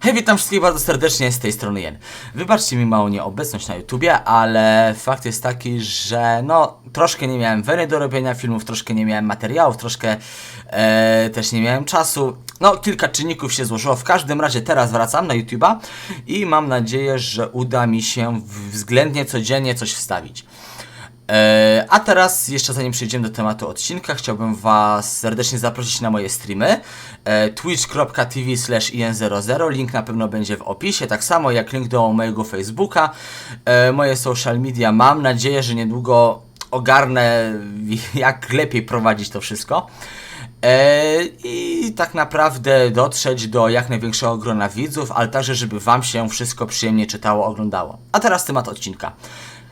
Hej, witam wszystkich bardzo serdecznie, z tej strony Jen. Wybaczcie mi małą nieobecność na YouTubie, ale fakt jest taki, że no, troszkę nie miałem weny do robienia filmów, troszkę nie miałem materiałów, troszkę e, też nie miałem czasu. No, kilka czynników się złożyło. W każdym razie teraz wracam na YouTuba i mam nadzieję, że uda mi się względnie codziennie coś wstawić. E, A teraz, jeszcze zanim przejdziemy do tematu odcinka, chciałbym Was serdecznie zaprosić na moje streamy. E, twitch.tv slash in00, link na pewno będzie w opisie, tak samo jak link do mojego Facebooka. E, Moje social media, mam nadzieję, że niedługo ogarnę jak lepiej prowadzić to wszystko. I tak naprawdę dotrzeć do jak największego grona widzów, ale także, żeby Wam się wszystko przyjemnie czytało, oglądało. A teraz temat odcinka.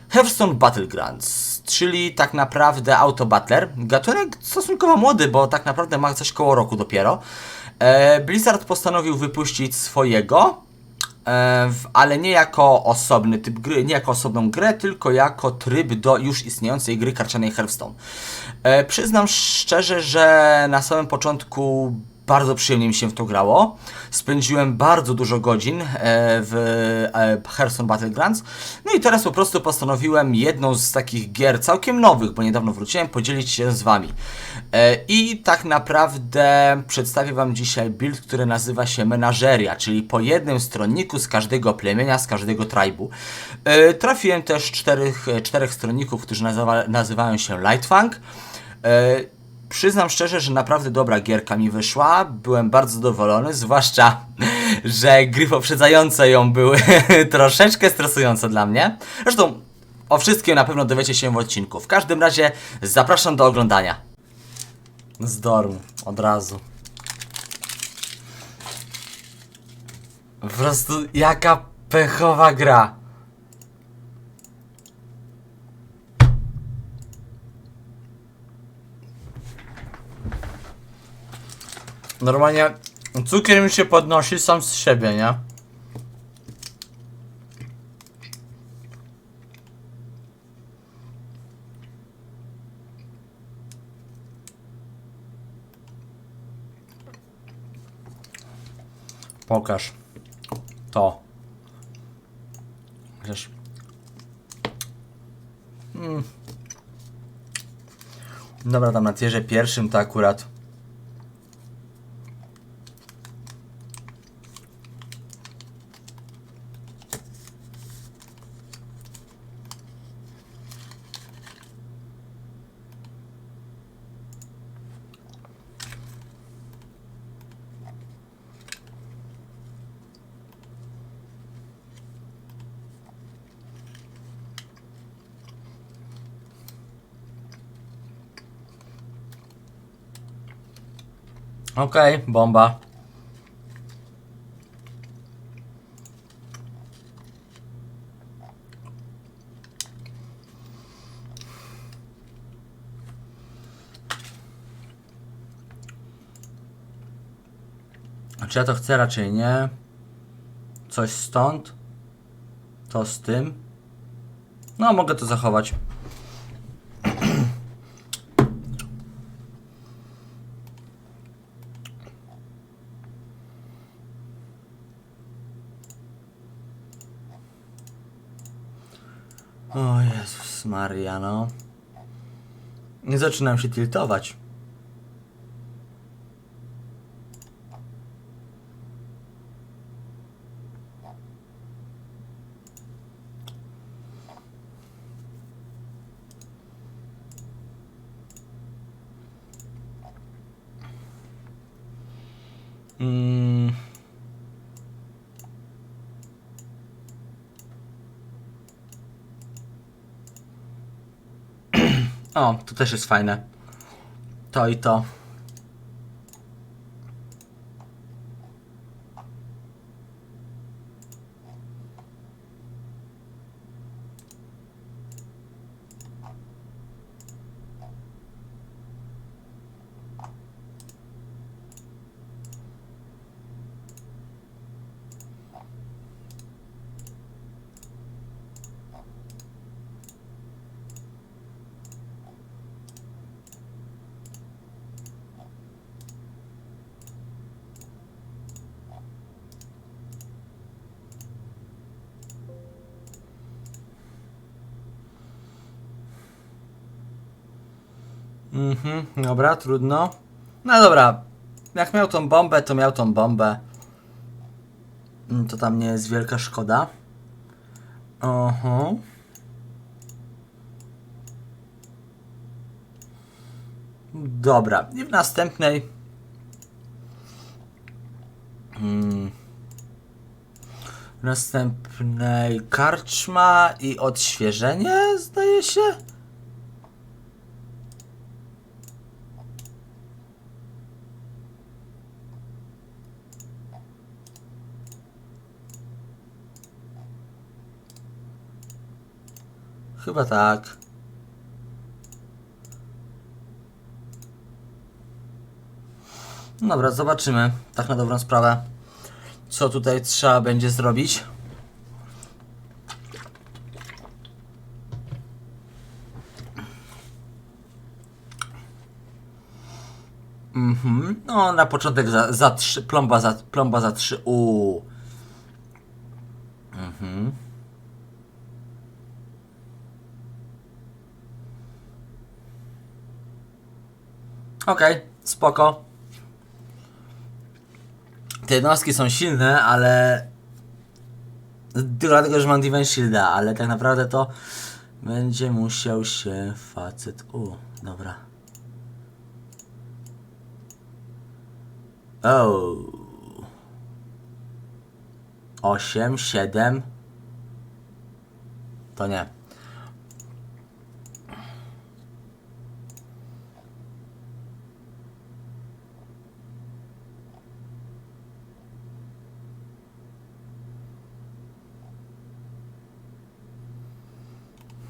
Hearthstone Battlegrounds, czyli tak naprawdę auto battler. Gatunek stosunkowo młody, bo tak naprawdę ma coś koło roku dopiero. E, Blizzard postanowił wypuścić swojego, e, w- ale nie jako osobny typ gry, nie jako osobną grę, tylko jako tryb do już istniejącej gry karcianej Hearthstone. E, przyznam szczerze, że na samym początku bardzo przyjemnie mi się w to grało. Spędziłem bardzo dużo godzin e, w e, Hearthstone Battlegrounds. No i teraz po prostu postanowiłem jedną z takich gier całkiem nowych, bo niedawno wróciłem, podzielić się z Wami. E, I tak naprawdę przedstawię Wam dzisiaj build, który nazywa się Menażeria, czyli po jednym stronniku z każdego plemienia, z każdego tribu. Trafiłem też czterech, czterech stronników, którzy nazywa, nazywają się Lightfang. Przyznam szczerze, że naprawdę dobra gierka mi wyszła. Byłem bardzo zadowolony, zwłaszcza, że gry poprzedzające ją były troszeczkę stresujące dla mnie. Zresztą o wszystkim na pewno dowiecie się w odcinku. W każdym razie zapraszam do oglądania. Z dormu, od razu. Po prostu jaka pechowa gra. Normalnie cukier mi się podnosi sam z siebie, nie? Pokaż to. Chociaż. Mm. Dobra, tam na tierze pierwszym to akurat. Okej, bomba. Czy ja to chcę? Raczej nie. Coś stąd. To z tym. No, mogę to zachować. O Jezus Maria, no. Nie zaczynam się tiltować. Mm. O, to też jest fajne. To i to. Mhm, dobra, trudno. No dobra, jak miał tą bombę, to miał tą bombę. Mm, To tam nie jest wielka szkoda. Oho. Dobra, i w następnej. Mm. W następnej karczma i odświeżenie, zdaje się. Chyba tak. No Dobra, zobaczymy, tak na dobrą sprawę, co tutaj trzeba będzie zrobić. Mhm. No, na początek za, za trzy, plomba za, plomba za trzy. Uuu. Mhm. Okej, spoko. Te jednostki są silne, ale... Dlatego, że mam Divine Shielda, ale tak naprawdę to będzie musiał się facet... U, dobra. O. 8, 7. To nie.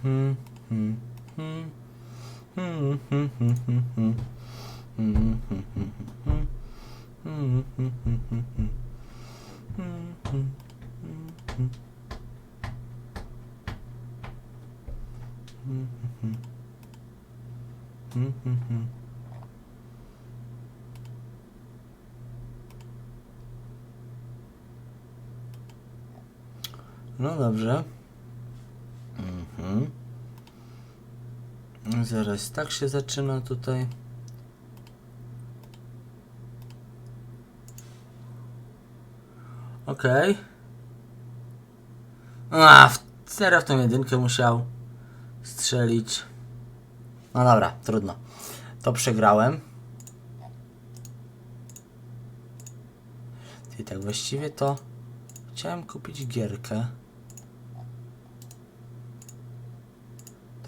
Mm-hmm. Zaraz tak się zaczyna tutaj. Okej. A, w, serio w tą jedynkę musiał strzelić. No dobra, trudno. To przegrałem. I tak właściwie to chciałem kupić gierkę.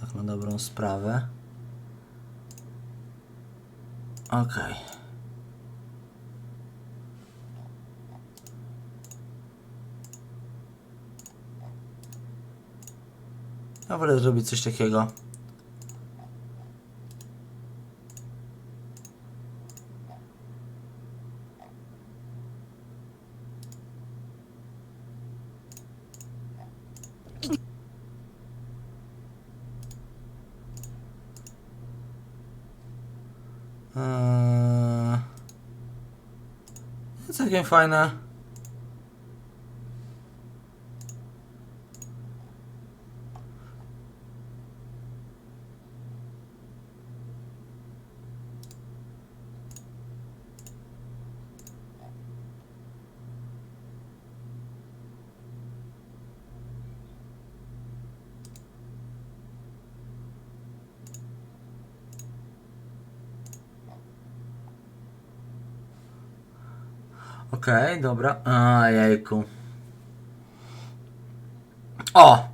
Tak na dobrą sprawę. Ja wolę zrobić coś takiego. Eee, całkiem fajne. Dobra. A, jajku. O!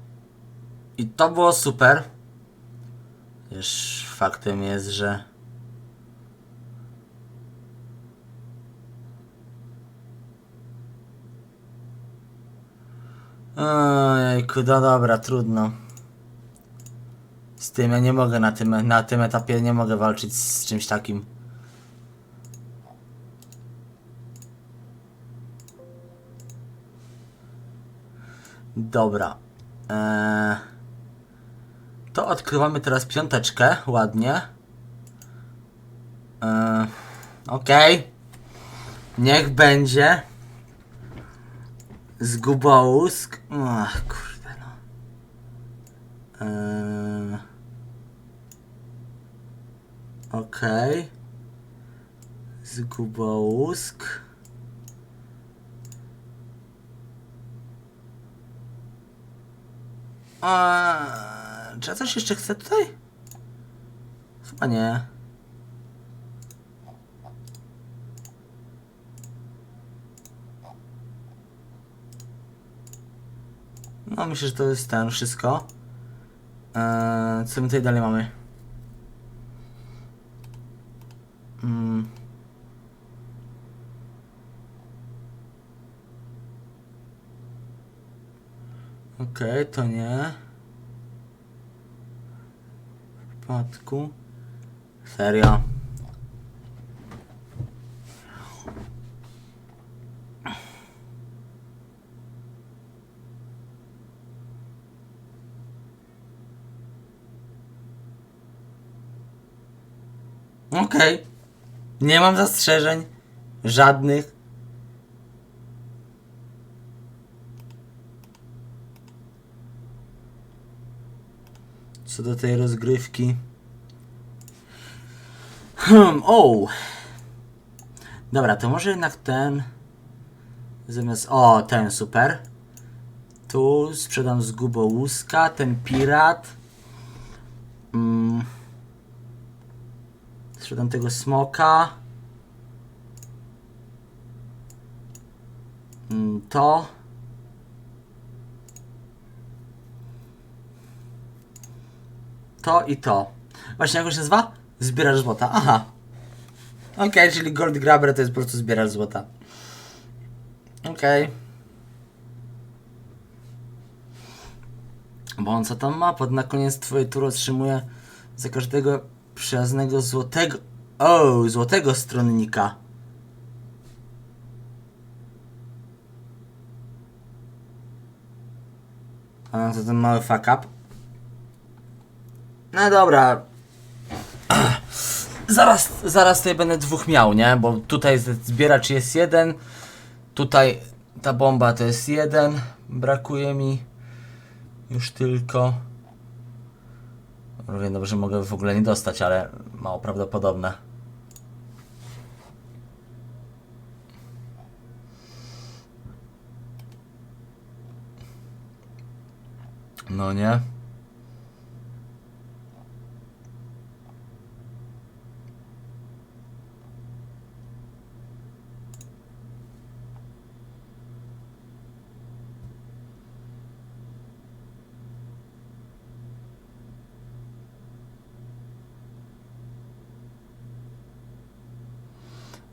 I to było super. Też faktem jest, że... Ojejku, no dobra, trudno. Z tym ja nie mogę na tym, na tym etapie nie mogę walczyć z czymś takim. Dobra. Eee, to odkrywamy teraz piąteczkę, ładnie. Eee, Okej. Niech będzie. Zgubołusk. Ach, kurde no. Eee, Okej. Zgubołusk. A, czy ja coś jeszcze chcę tutaj? Chyba nie. No myślę, że to jest ten wszystko. Eee, co my tutaj dalej mamy? Okej, to nie. W przypadku. Serio. Okej. Nie mam zastrzeżeń. Żadnych. Co do tej rozgrywki. Hmm, o! Dobra, to może jednak ten. Zamiast. O, ten super. Tu sprzedam zgubołuska, ten pirat. Mm. Sprzedam tego smoka. Mm, To. To i to. Właśnie jak on się nazywa? Zbieracz złota. Aha. Okej, czyli Gold Grabber to jest po prostu zbieracz złota. Okej. Bo on co tam ma? Pod na koniec twojej tury otrzymuje za każdego przyjaznego złotego... O, złotego stronnika. A to ten mały fuck up. No dobra. Zaraz, zaraz tutaj będę dwóch miał, nie? Bo tutaj zbieracz jest jeden. Tutaj ta bomba to jest jeden. Brakuje mi już tylko. Mówię, no, że mogę w ogóle nie dostać, ale mało prawdopodobne. No nie.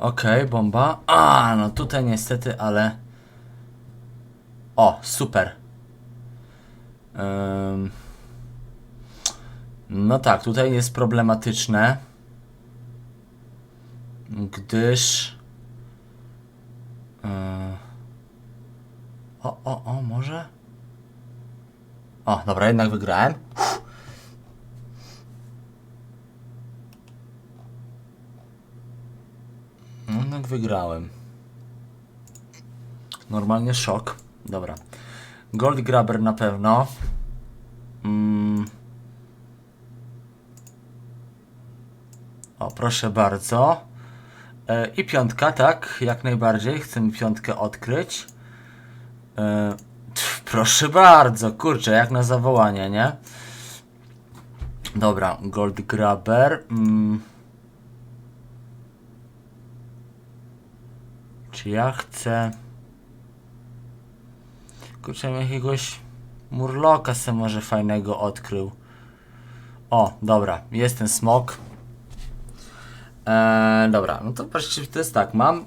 Okej, bomba. A, no tutaj niestety, ale... O, super. Ym... No tak, tutaj jest problematyczne. Gdyż... Yy... O, o, o, może? O, dobra, jednak wygrałem. No, Jednak wygrałem. Normalnie szok. Dobra. Gold Grabber na pewno. Mm. O, proszę bardzo. E, I piątka, tak, jak najbardziej. Chcemy piątkę odkryć. E, tf, proszę bardzo, kurczę, jak na zawołanie, nie? Dobra, Gold Grabber. Mm. Czy ja chcę... Kurczę, jakiegoś murloka se może fajnego odkrył. O, dobra, jest ten smok. Eee, dobra, no to patrzcie, to jest tak, mam...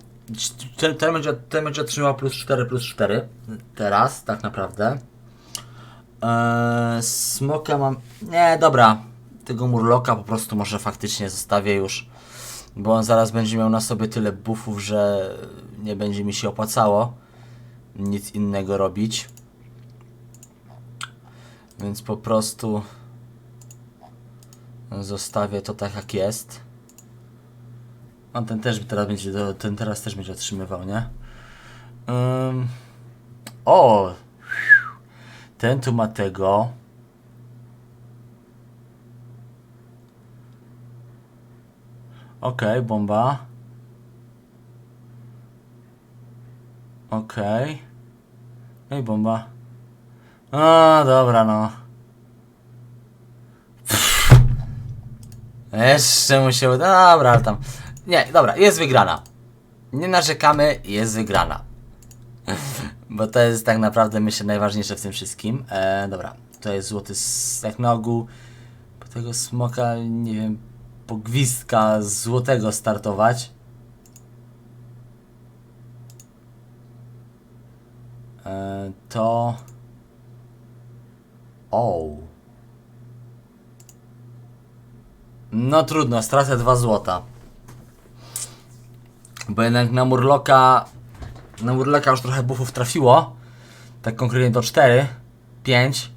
Ten, ten, będzie, ten będzie otrzymał plus 4, plus 4. Teraz, tak naprawdę. Eee, smoka mam... Nie, dobra. Tego murloka po prostu może faktycznie zostawię już. Bo on zaraz będzie miał na sobie tyle buffów, że nie będzie mi się opłacało nic innego robić. Więc po prostu zostawię to tak jak jest. On ten też teraz będzie, ten teraz też będzie otrzymywał, nie? Ym, o! Ten tu ma tego. Okej, bomba. Okej. No i bomba. A, dobra, no. Pff. Jeszcze mu się uda. Dobra, ale tam. Nie, dobra, jest wygrana. Nie narzekamy, jest wygrana. Bo to jest tak naprawdę, myślę, najważniejsze w tym wszystkim. E, dobra, to jest złoty stek na ogół. Po tego smoka, nie wiem, po gwizdka złotego startować. E, to... O. No trudno, stracę dwa złota. Bo jednak na Murloka na Murloka już trochę buffów trafiło. Tak konkretnie do 4, 5.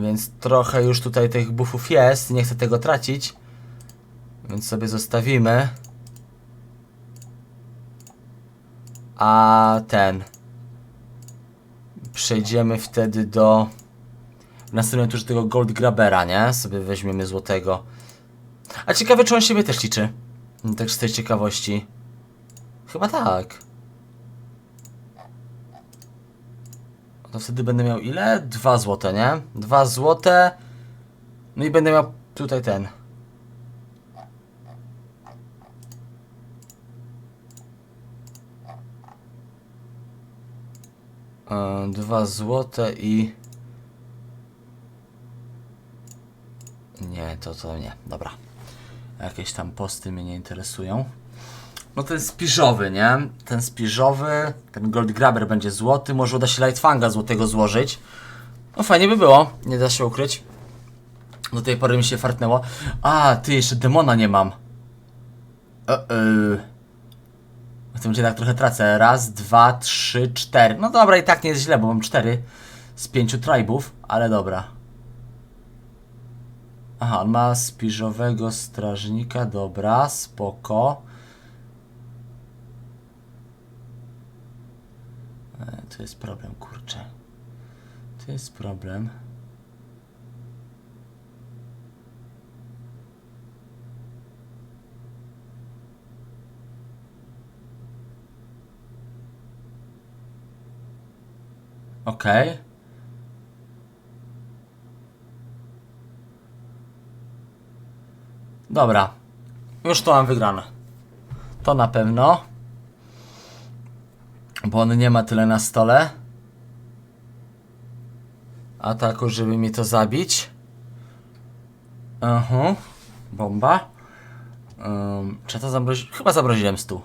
Więc trochę już tutaj tych buffów jest. Nie chcę tego tracić. Więc sobie zostawimy. A ten. Przejdziemy wtedy do. W następnym turze tego Gold Grabera, nie? Sobie weźmiemy złotego. A ciekawe, czy on siebie też liczy. No, Tak z tej ciekawości. Chyba tak. To wtedy będę miał ile? Dwa złote, nie? Dwa złote. No i będę miał tutaj ten. E, Dwa złote i... Nie, to to nie. Dobra. Jakieś tam posty mnie nie interesują. No ten spiżowy, nie? Ten spiżowy, ten Gold Grabber będzie złoty, może uda się Lightfanga złotego złożyć. No fajnie by było, nie da się ukryć. Do tej pory mi się fartnęło. A, ty, jeszcze demona nie mam. E -e. W tym tak trochę tracę. Raz, dwa, trzy, cztery. No dobra, i tak nie jest źle, bo mam cztery z pięciu tribów, ale dobra. Aha, on ma spiżowego strażnika, dobra, spoko. E, To jest problem, kurczę. To jest problem. Okej. Dobra. Już to mam wygrane. To na pewno. Bo on nie ma tyle na stole. Ataku, żeby mi to zabić. Aha. Bomba. Um, czy to zamroziłem? Chyba zamroziłem stół.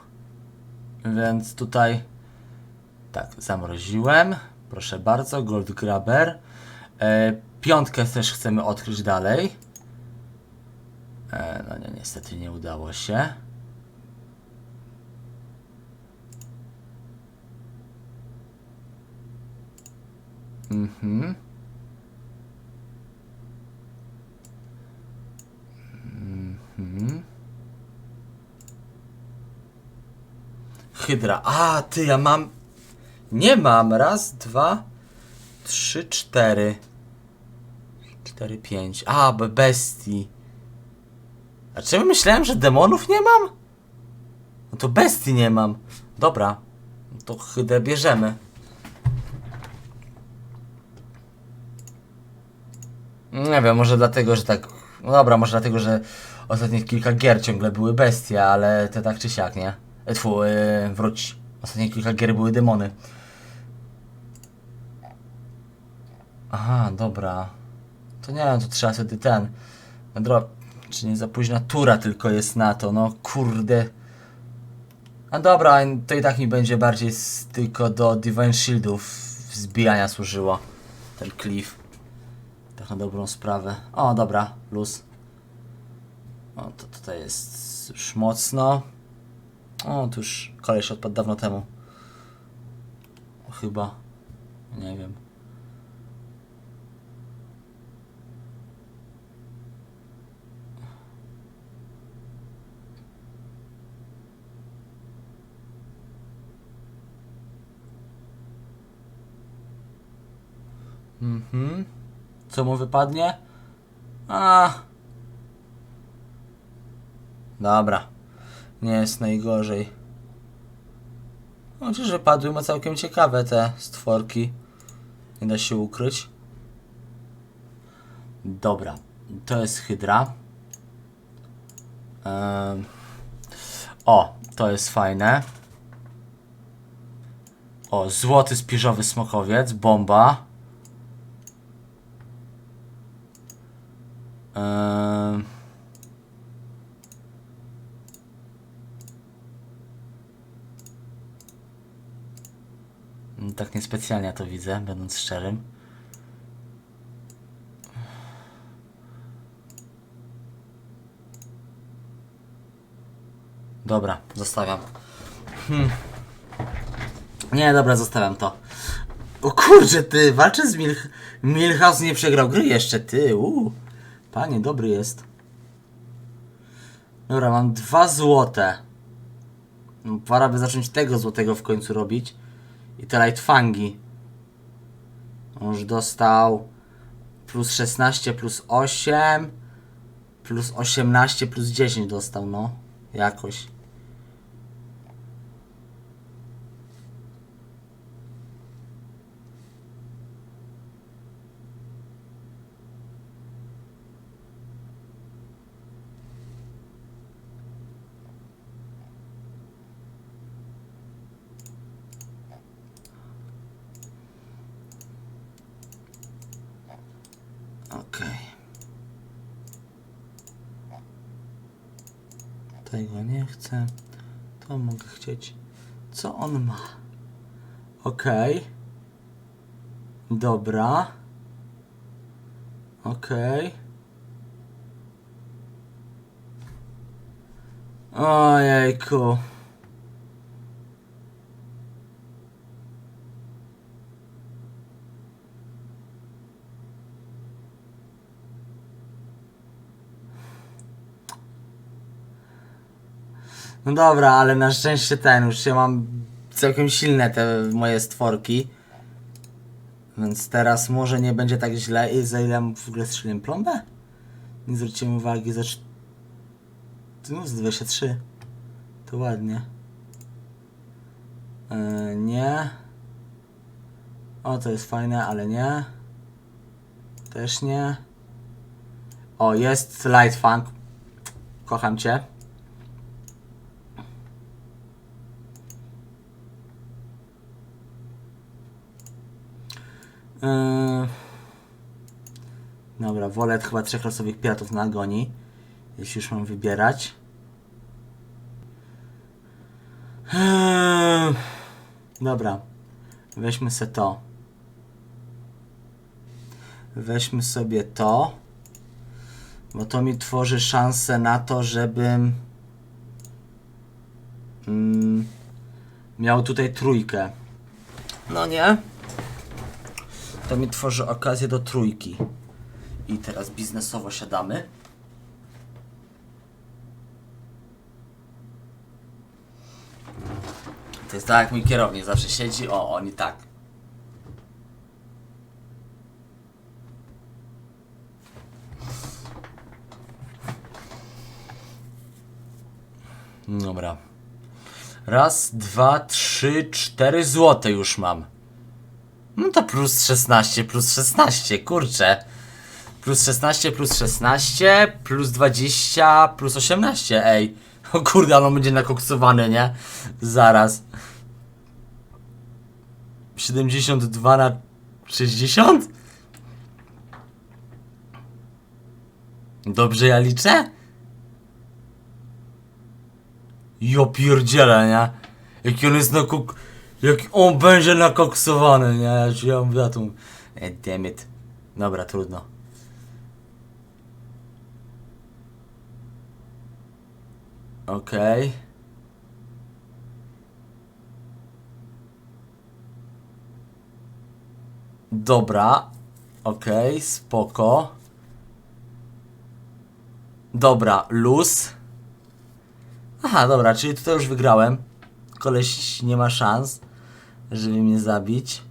Więc tutaj... Tak, zamroziłem. Proszę bardzo, Gold Grabber. E, piątkę też chcemy odkryć dalej. E, no nie, niestety nie udało się. Mhm. Mhm. Hydra. A, ty, ja mam. Nie mam. Raz, dwa, trzy, cztery. Cztery, pięć. A, be- bestii. A czemu myślałem, że demonów nie mam? No to bestii nie mam. Dobra. No to hydrę bierzemy. Nie wiem, może dlatego, że tak. No dobra, może dlatego, że ostatnich kilka gier ciągle były bestie, ale to tak czy siak, nie? E, Tfu, yy, wróć. Ostatnie kilka gier były demony. Aha, dobra. To nie wiem, to trzeba wtedy ten. Dro... Czy nie za późna tura tylko jest na to, no kurde. A dobra, to i tak mi będzie bardziej z, tylko do Divine Shieldów zbijania służyło. Ten cliff. Tak na dobrą sprawę. O, dobra, luz. O, to tutaj jest już mocno. O, tu już koleś odpadł dawno temu. Chyba. Nie wiem. Mhm. Co mu wypadnie? A. Dobra. Nie jest najgorzej. Chociaż że padły ma całkiem ciekawe te stworki. Nie da się ukryć. Dobra. To jest hydra. O, to jest fajne. O, złoty spiżowy smokowiec, bomba. Tak niespecjalnie to widzę, będąc szczerym. Dobra, zostawiam. Hmm. Nie, dobra, zostawiam to. O kurczę, ty, walczę z Milch... Milhouse nie przegrał gry jeszcze, ty, uuu. Panie, dobry jest. Dobra, mam dwa złote. No, pora by zacząć tego złotego w końcu robić. I te light fangi. On już dostał plus 16, plus 8, plus 18, plus 10 dostał, no. Jakoś. Okej. Nie chcę. To mogę chcieć. Co on ma? Okej. Dobra. Okej. Ojejku. No dobra, ale na szczęście ten, już ja mam całkiem silne te moje stworki. Więc teraz może nie będzie tak źle. I za ile w ogóle strzeliłem plombę? Nie zwróciłem uwagi, za... No, z 23. To ładnie. Yy, nie. O, to jest fajne, ale nie. Też nie. O, jest Light Funk. Kocham cię. Yy... Dobra, wolę chyba trzech losowych piratów na agonii. Jeśli już mam wybierać. Yy... Dobra. Weźmy sobie to. Weźmy sobie to. Bo to mi tworzy szansę na to, żebym mm, miał tutaj trójkę. No nie? To mi tworzy okazję do trójki. I teraz biznesowo siadamy. To jest tak jak mój kierownik zawsze siedzi. O, oni tak. Dobra. Raz, dwa, trzy, cztery złote już mam. No to plus 16, plus 16, kurczę. Plus 16, plus 16, plus 20, plus 18, ej. O kurde, ale on będzie nakoksowany, nie? Zaraz. 72 na 60? Dobrze ja liczę? Jo pierdzielę, nie? Jaki on jest nakok... Jak on będzie nakoksowany, nie? Ja mówię, tu... Eh, damn it. Dobra, trudno. Okej. Dobra. Okej, spoko. Dobra, luz. Aha, dobra, czyli tutaj już wygrałem. Koleś nie ma szans, żeby mnie zabić.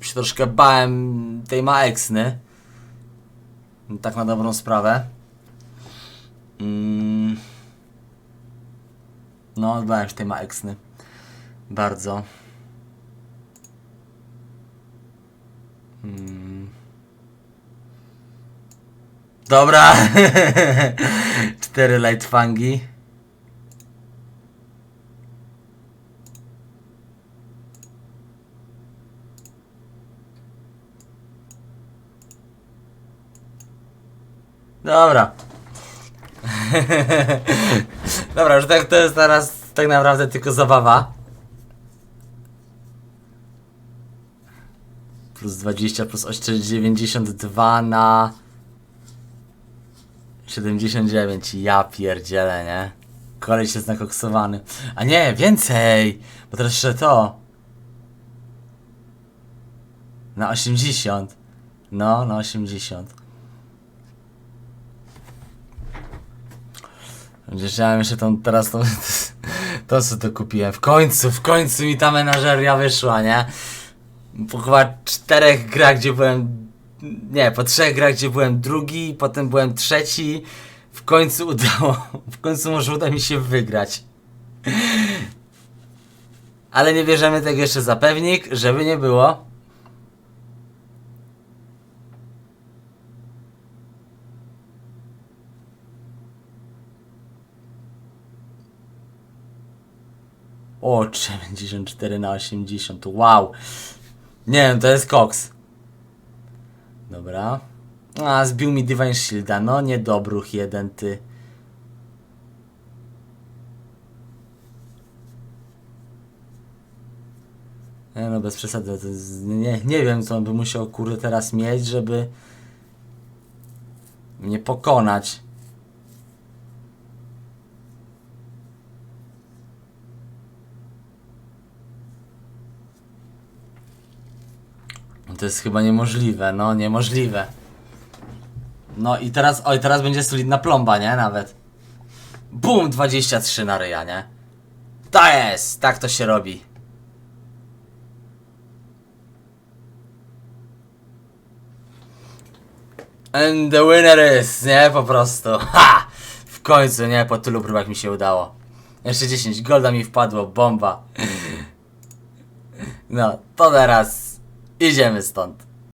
Się troszkę bałem tej maeksny. Tak na dobrą sprawę. Mm. No, bałem się tej maeksny. Bardzo. Mm. Dobra. Cztery light fangi. Dobra. Dobra, już tak to jest teraz tak naprawdę tylko zabawa. Plus 20 plus 8, 92 na 79. Ja pierdzielę, nie? Koleś jest nakoksowany. A nie, więcej! Bo teraz jeszcze to. Na 80. No, na 80. Chciałem jeszcze tą, teraz tą, to co to kupiłem. W końcu, w końcu mi ta menażeria wyszła, nie? Po chyba czterech grach, gdzie byłem, nie, po trzech grach, gdzie byłem drugi, potem byłem trzeci. W końcu udało, w końcu może uda mi się wygrać. Ale nie bierzemy tego jeszcze za pewnik, żeby nie było. O, 94 na 80, wow. Nie wiem, to jest koks. Dobra. A, zbił mi Divine Shielda, no niedobruch jeden, ty. Nie no, bez przesady, jest, nie, nie wiem co on by musiał kurde teraz mieć, żeby mnie pokonać. To jest chyba niemożliwe, no niemożliwe. No i teraz, oj, teraz będzie solidna plomba, nie? Nawet. Bum, 23 na ryja, nie? To jest, tak to się robi. And the winner is, nie? Po prostu. Ha! W końcu, nie? Po tylu próbach mi się udało. Jeszcze 10 golda mi wpadło, bomba. No, to teraz idziemy stąd.